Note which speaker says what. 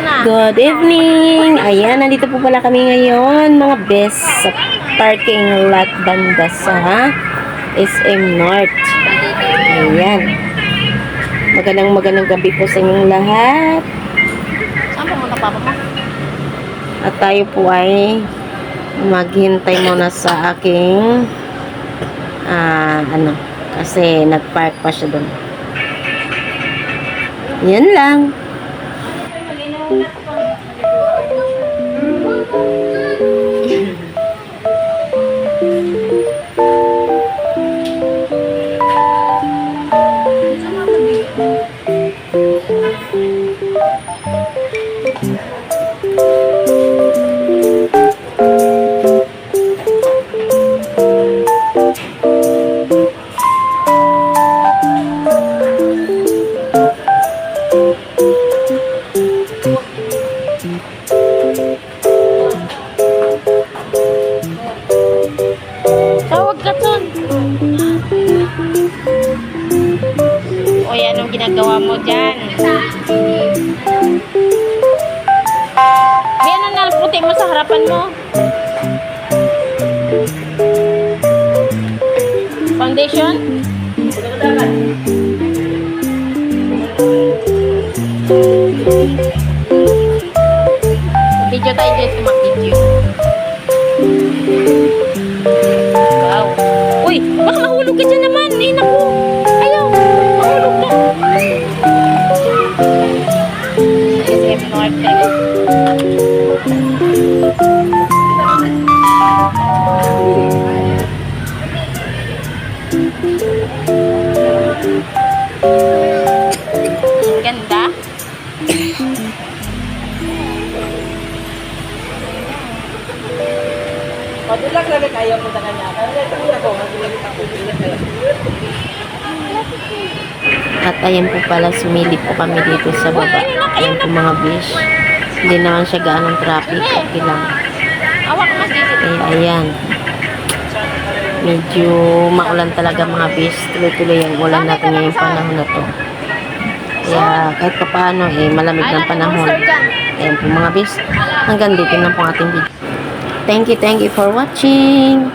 Speaker 1: Good evening! Ayan, nandito po pala kami ngayon, mga best sa parking lot banda sa SM North. Ayan. Magandang magandang gabi po sa inyong lahat.
Speaker 2: Saan pumunta papa mo?
Speaker 1: At tayo po ay maghintay muna sa aking ah, ano, kasi nagpark pa siya doon. Yan lang.
Speaker 2: Tawag ginagawa mo dyan? May ano na puti mo sa harapan mo? Foundation? Video tayo dyan sa mag-video. Wow. Uy, baka mahulog ka dyan naman. Eh, naku. Ganda.
Speaker 3: Padulak lagi kayo po sa kanya. Kaya ito ko, magulagi ako dito kayo.
Speaker 1: At ayan po pala, sumilip po kami dito sa baba. Ayan po mga bish. Hindi naman siya gaanong traffic. Okay lang. Kaya ayan. Medyo maulan talaga mga bish. Tuloy-tuloy ang ulan natin ngayong panahon na to. Kaya kahit pa paano eh, malamig ng panahon. Ayan po mga bish. Hanggang dito na po ating video. Thank you, thank you for watching.